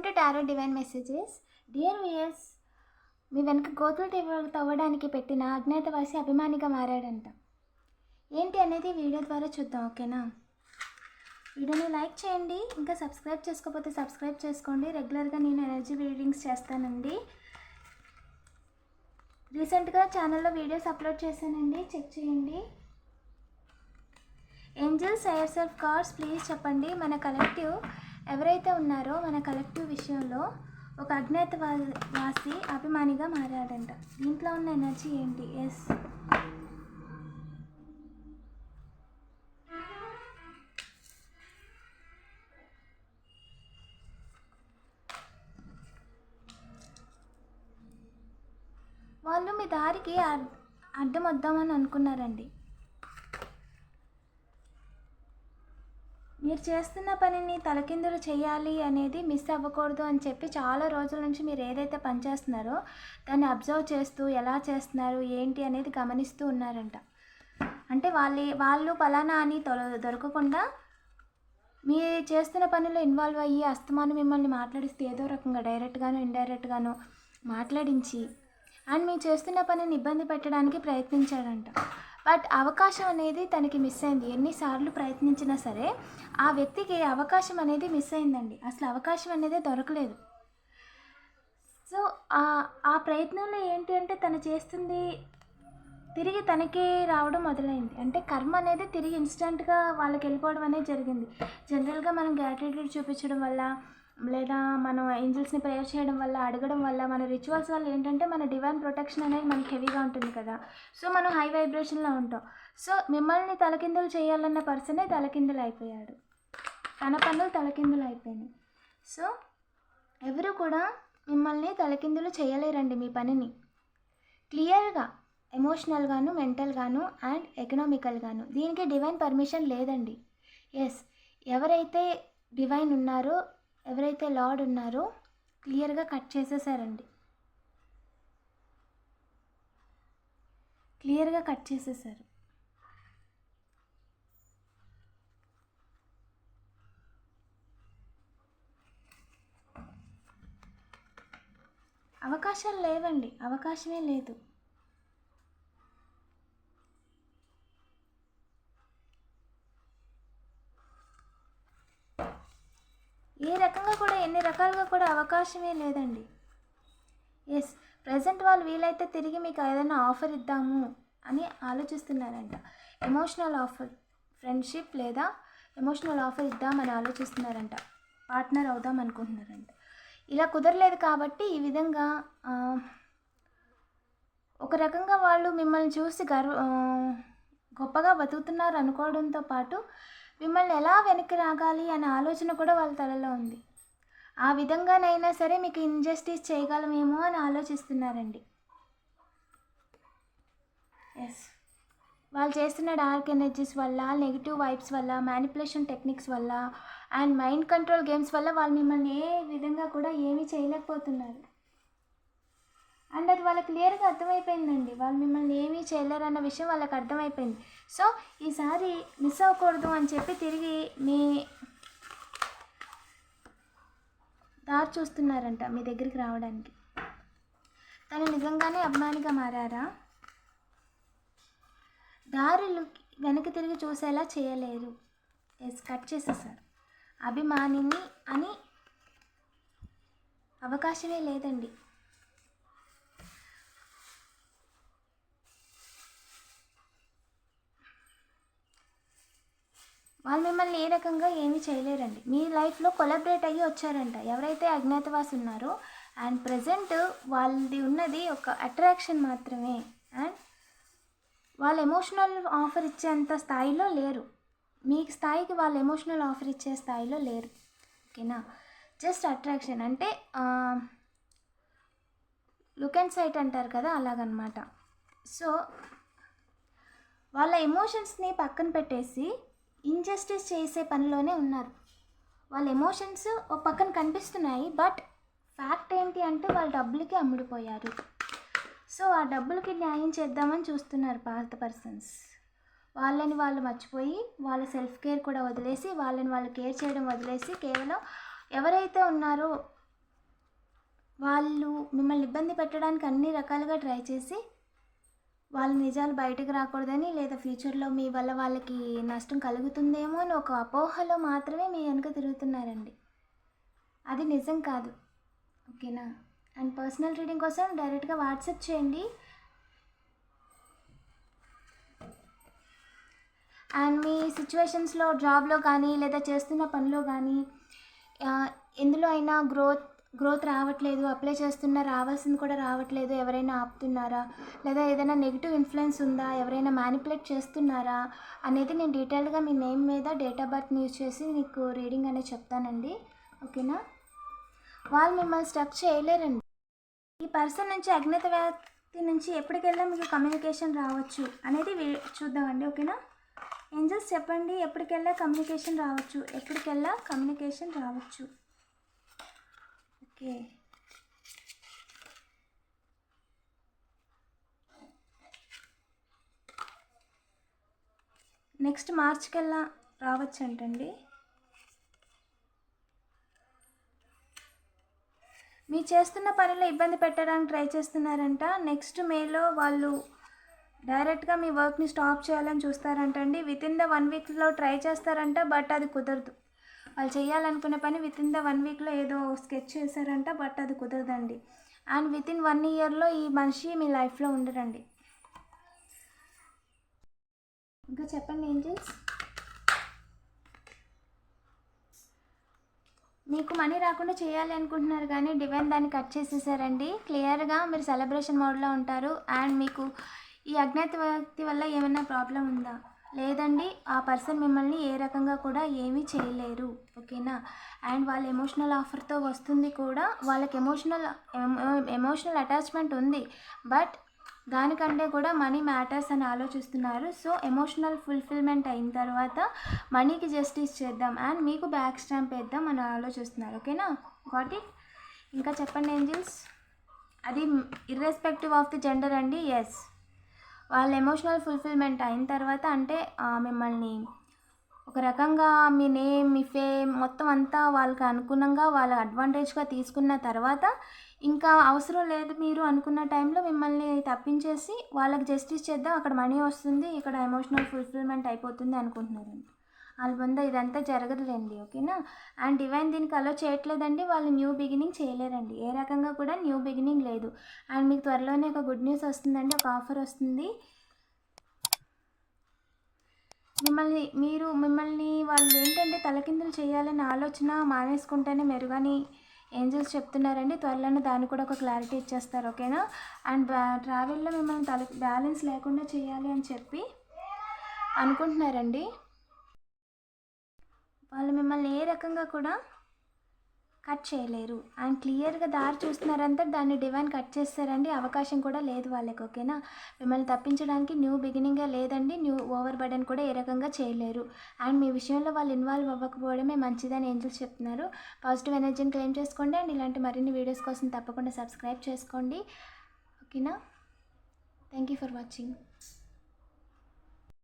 Welcome to tarot divine messages. Dear viewers మీ వెనక గోతులు తవ్వ తవ్వడానికి పెట్టిన అజ్ఞాతవాసి అభిమానిగా మారాడంట. ఏంటి అనేది వీడియో ద్వారా చూద్దాం ఓకేనా? వీడియోని లైక్ చేయండి ఇంకా సబ్స్క్రైబ్ చేసుకోకపోతే సబ్స్క్రైబ్ చేసుకోండి. రెగ్యులర్గా నేను ఎనర్జీ రీడింగ్స్ చేస్తానండి. రీసెంట్గా ఛానల్లో వీడియోస్ అప్లోడ్ చేశానండి చెక్ చేయండి. Angels air self cards please చెప్పండి. మన కలెక్టివ్ ఎవరైతే ఉన్నారో మన కలెక్టివ్ విషయంలో ఒక అజ్ఞాత వా- వాసి అభిమానిగా మారాడంట. దీంట్లో ఉన్న ఎనర్జీ ఏంటి? ఎస్ వాళ్ళు మీ దారికి అడ్- అడ్డం వద్దామని అనుకున్నారండి. మీరు చేస్తున్న పనిని తలకిందులు చేయాలి అనేది మిస్ అవ్వకూడదు అని చెప్పి చాలా రోజుల నుంచి మీరు ఏదైతే పని చేస్తున్నారో దాన్ని అబ్జర్వ్ చేస్తూ ఎలా చేస్తున్నారు ఏంటి అనేది గమనిస్తూ ఉన్నారంట. అంటే వాళ్ళే వాళ్ళు పలానా అని తొల దొరకకుండా మీ చేస్తున్న పనిలో ఇన్వాల్వ్ అయ్యి అస్తమానం మిమ్మల్ని మాట్లాడిస్తే ఏదో రకంగా డైరెక్ట్గాను ఇండైరెక్ట్గాను మాట్లాడించి అండ్ మీరు చేస్తున్న పనిని ఇబ్బంది పెట్టడానికి ప్రయత్నించాడంట బట్ అవకాశం అనేది తనకి మిస్ అయింది. ఎన్నిసార్లు ప్రయత్నించినా సరే ఆ వ్యక్తికి అవకాశం అనేది మిస్ అయిందండి. అసలు అవకాశం అనేది దొరకలేదు. సో ఆ ప్రయత్నంలో ఏంటి అంటే తను చేస్తుంది తిరిగి తనకి రావడం మొదలైంది. అంటే కర్మ అనేది తిరిగి ఇన్స్టెంట్గా వాళ్ళకి వెళ్ళిపోవడం అనేది జరిగింది. జనరల్గా మనం గ్రాటిట్యూడ్ చూపించడం వల్ల లేదా మనం ఏంజల్స్ని ప్రేయర్ చేయడం వల్ల అడగడం వల్ల మన రిచువల్స్ వల్ల ఏంటంటే మన డివైన్ ప్రొటెక్షన్ అనేది మనకి హెవీగా ఉంటుంది కదా. సో మనం హై వైబ్రేషన్లో ఉంటాం. సో మిమ్మల్ని తలకిందులు చేయాలన్న పర్సనే తలకిందులు అయిపోయాడు. తన పనులు తలకిందులు అయిపోయినాయి. సో ఎవరు కూడా మిమ్మల్ని తలకిందులు చేయలేరండి మీ పనిని. క్లియర్గా ఎమోషనల్గాను మెంటల్గాను అండ్ ఎకనామికల్గాను. దీనికి డివైన్ పర్మిషన్ లేదండి. ఎస్ ఎవరైతే డివైన్ ఉన్నారో ఎవరైతే లార్డ్ ఉన్నారో క్లియర్గా కట్ చేసేసారండి. క్లియర్గా కట్ చేసేసారు. అవకాశాలు లేవండి. అవకాశమే లేదు ఏ రకంగా కూడా ఎన్ని రకాలుగా కూడా అవకాశమే లేదండి. ఎస్ ప్రజెంట్ వాళ్ళు వీలైతే తిరిగి మీకు ఏదైనా ఆఫర్ ఇద్దాము అని ఆలోచిస్తున్నారంట. ఎమోషనల్ ఆఫర్ ఫ్రెండ్షిప్ లేదా ఎమోషనల్ ఆఫర్ ఇద్దామని ఆలోచిస్తున్నారంట. పార్ట్నర్ అవుదాం అనుకుంటున్నారంట. ఇలా కుదరలేదు కాబట్టి ఈ విధంగా ఒక రకంగా వాళ్ళు మిమ్మల్ని చూసి గర్వ గొప్పగా బతుకుతున్నారు అనుకోవడంతో పాటు మిమ్మల్ని ఎలా వెనక్కి రాగాలి అనే ఆలోచన కూడా వాళ్ళ తలలో ఉంది. ఆ విధంగానైనా సరే మీకు ఇంజస్టిస్ చేయగలమేమో అని ఆలోచిస్తున్నారండి. ఎస్ వాళ్ళు చేస్తున్న డార్క్ ఎనర్జీస్ వల్ల నెగిటివ్ వైబ్స్ వల్ల మ్యానిపులేషన్ టెక్నిక్స్ వల్ల అండ్ మైండ్ కంట్రోల్ గేమ్స్ వల్ల వాళ్ళు మిమ్మల్ని ఏ విధంగా కూడా ఏమీ చేయలేకపోతున్నారు. అండ్ అది వాళ్ళకి క్లియర్గా అర్థమైపోయిందండి. వాళ్ళు మిమ్మల్ని ఏమీ చేయలేరు అన్న విషయం వాళ్ళకి అర్థమైపోయింది. సో ఈసారి మిస్ అవ్వకూడదు అని చెప్పి తిరిగి మీ దారి చూస్తున్నారంట మీ దగ్గరికి రావడానికి. తను నిజంగానే అభిమానిగా మారారా? దారులు వెనక్కి తిరిగి చూసేలా చేయలేరు. ఎస్ కట్ చేసేసారు అభిమానిని అని అవకాశమే లేదండి. వాళ్ళు మిమ్మల్ని ఏ రకంగా ఏమీ చేయలేరండి. మీ లైఫ్లో కొలాబరేట్ అయ్యి వచ్చారంట. ఎవరైతే అజ్ఞాతవాసి ఉన్నారో అండ్ ప్రజెంట్ వాళ్ళది ఉన్నది ఒక అట్రాక్షన్ మాత్రమే. అండ్ వాళ్ళు ఎమోషనల్ ఆఫర్ ఇచ్చేంత స్థాయిలో లేరు. మీ స్థాయికి వాళ్ళు ఎమోషనల్ ఆఫర్ ఇచ్చే స్థాయిలో లేరు. ఓకేనా? Just attraction. అంటే లుక్ అండ్ సైట్ అంటారు కదా అలాగనమాట. సో వాళ్ళ ఎమోషన్స్ని పక్కన పెట్టేసి ఇంజస్టిస్ చేసే పనిలోనే ఉన్నారు. వాళ్ళ ఎమోషన్స్ ఒక పక్కన కనిపిస్తున్నాయి బట్ ఫ్యాక్ట్ ఏంటి అంటే వాళ్ళ డబ్బులకి అమ్ముడిపోయారు. సో ఆ డబ్బులకి న్యాయం చేద్దామని చూస్తున్నారు పాత పర్సన్స్ వాళ్ళని వాళ్ళు మర్చిపోయి వాళ్ళ సెల్ఫ్ కేర్ కూడా వదిలేసి వాళ్ళని వాళ్ళు కేర్ చేయడం వదిలేసి కేవలం ఎవరైతే ఉన్నారో వాళ్ళు మిమ్మల్ని ఇబ్బంది పెట్టడానికి అన్ని రకాలుగా ట్రై చేసి వాళ్ళ నిజాలు బయటకు రాకూడదని లేదా ఫ్యూచర్లో మీ వల్ల వాళ్ళకి నష్టం కలుగుతుందేమో అని ఒక అపోహలో మాత్రమే మీ వెనుక తిరుగుతున్నారండి. అది నిజం కాదు. ఓకేనా? అండ్ పర్సనల్ రీడింగ్ కోసం డైరెక్ట్గా వాట్సాప్ చేయండి. అండ్ మీ సిచ్యువేషన్స్లో జాబ్లో కానీ లేదా చేస్తున్న పనిలో కానీ ఎందులో అయినా గ్రోత్ గ్రోత్ రావట్లేదు అప్లై చేస్తున్నా రావాల్సింది కూడా రావట్లేదు ఎవరైనా ఆపుతున్నారా? లేదా ఏదైనా నెగిటివ్ ఇన్ఫ్లుయెన్స్ ఉందా? ఎవరైనా మ్యానిపులేట్ చేస్తున్నారా? అనేది నేను డీటెయిల్గా మీ నేమ్ మీద డేట్ ఆఫ్ బర్త్ యూజ్ చేసి మీకు రీడింగ్ అనేది చెప్తానండి. ఓకేనా? వాళ్ళు మిమ్మల్ని స్టక్ చేయలేరండి. ఈ పర్సన్ నుంచి అజ్ఞాత వ్యక్తి నుంచి ఎప్పటికెళ్ళా మీకు కమ్యూనికేషన్ రావచ్చు అనేది చూద్దామండి ఓకేనా? ఏంజల్స్ చెప్పండి ఎప్పటికెళ్ళా కమ్యూనికేషన్ రావచ్చు ఎప్పటికెళ్ళా కమ్యూనికేషన్ రావచ్చు. ఓకే. నెక్స్ట్ మార్చ్కెల్లా రావచ్చు అంటండి మీ చేస్తున్న పనిలో ఇబ్బంది పెట్టడానికి ట్రై చేస్తున్నారంట. నెక్స్ట్ మేలో వాళ్ళు డైరెక్ట్గా మీ వర్క్ని స్టాప్ చేయాలని చూస్తారంటండి. విత్ ఇన్ ద వన్ వీక్లో ట్రై చేస్తారంట బట్ అది కుదరదు. వాళ్ళు చేయాలనుకునే పని విత్ ఇన్ ద వన్ వీక్లో ఏదో స్కెచ్ చేశారంట బట్ అది కుదరదండి. అండ్ విత్ ఇన్ వన్ ఇయర్లో ఈ మనిషి మీ లైఫ్లో ఉండరండి. ఇంకా చెప్పండి ఏంజల్స్ మీకు మనీ రాకుండా చేయాలి అనుకుంటున్నారు కానీ డివైన్ దాన్ని కట్ చేసేసారండి. క్లియర్గా మీరు సెలబ్రేషన్ మోడ్లో ఉంటారు. అండ్ మీకు ఈ అజ్ఞాత వ్యక్తి వల్ల ఏమైనా ప్రాబ్లం ఉందా? లేదండి ఆ పర్సన్ మిమ్మల్ని ఏ రకంగా కూడా ఏమీ చేయలేరు ఓకేనా? అండ్ వాళ్ళ ఎమోషనల్ ఆఫర్తో వస్తుంది కూడా వాళ్ళకి ఎమోషనల్ ఎమోషనల్ అటాచ్మెంట్ ఉంది బట్ దానికంటే కూడా మనీ మ్యాటర్స్ అని ఆలోచిస్తున్నారు. సో ఎమోషనల్ ఫుల్ఫిల్మెంట్ అయిన తర్వాత మనీకి జస్టిస్ చేద్దాం అండ్ మీకు బ్యాక్ స్టాంప్ వేద్దాం అని ఆలోచిస్తున్నారు ఓకేనా? Got it? ఇంకా చెప్పండి ఏంజిల్స్? అది ఇర్రెస్పెక్టివ్ ఆఫ్ ది జెండర్ అండి ఎస్ వాళ్ళ ఎమోషనల్ ఫుల్ఫిల్మెంట్ అయిన తర్వాత అంటే మిమ్మల్ని ఒక రకంగా మీ నేమ్ మీ ఫేమ్ మొత్తం అంతా వాళ్ళకి అనుగుణంగా వాళ్ళ అడ్వాంటేజ్గా తీసుకున్న తర్వాత ఇంకా అవసరం లేదు మీరు అనుకున్న టైంలో మిమ్మల్ని తప్పించేసి వాళ్ళకి జస్టిస్ చేద్దాం. అక్కడ మనీ వస్తుంది ఇక్కడ ఎమోషనల్ ఫుల్ఫిల్మెంట్ అయిపోతుంది అనుకుంటున్నారండి. వాళ్ళ ముందు ఇదంతా జరగదులేండి ఓకేనా? అండ్ డివైన్ దీనికి అలో చేయట్లేదండి వాళ్ళు న్యూ బిగినింగ్ చేయలేరండి. ఏ రకంగా కూడా న్యూ బిగినింగ్ లేదు. అండ్ మీకు త్వరలోనే ఒక గుడ్ న్యూస్ వస్తుందండి ఒక ఆఫర్ వస్తుంది. మిమ్మల్ని మీరు మిమ్మల్ని వాళ్ళు ఏంటంటే తలకిందులు చేయాలని ఆలోచన మానేసుకుంటేనే మెరుగని ఏంజల్స్ చెప్తున్నారండి. త్వరలోనే దాన్ని కూడా ఒక క్లారిటీ ఇచ్చేస్తారు ఓకేనా? అండ్ ట్రావెల్లో మిమ్మల్ని తల బ్యాలెన్స్ లేకుండా చేయాలి అని చెప్పి అనుకుంటున్నారండి. వాళ్ళు మిమ్మల్ని ఏ రకంగా కూడా కట్ చేయలేరు. అండ్ క్లియర్గా దారి చూస్తున్నారంటే దాన్ని డివైన్ కట్ చేస్తారండి. అవకాశం కూడా లేదు వాళ్ళకి ఓకేనా? మిమ్మల్ని తప్పించడానికి న్యూ బిగినింగే లేదండి. న్యూ ఓవర్ బర్డెన్ కూడా ఏ రకంగా చేయలేరు. అండ్ మీ విషయంలో వాళ్ళు ఇన్వాల్వ్ అవ్వకపోవడమే మంచిదని ఏంజల్స్ చెప్తున్నారు. పాజిటివ్ ఎనర్జీని క్లెయిమ్ చేసుకోండి. అండ్ ఇలాంటి మరిన్ని వీడియోస్ కోసం తప్పకుండా సబ్స్క్రైబ్ చేసుకోండి. ఓకేనా? Thank you for watching.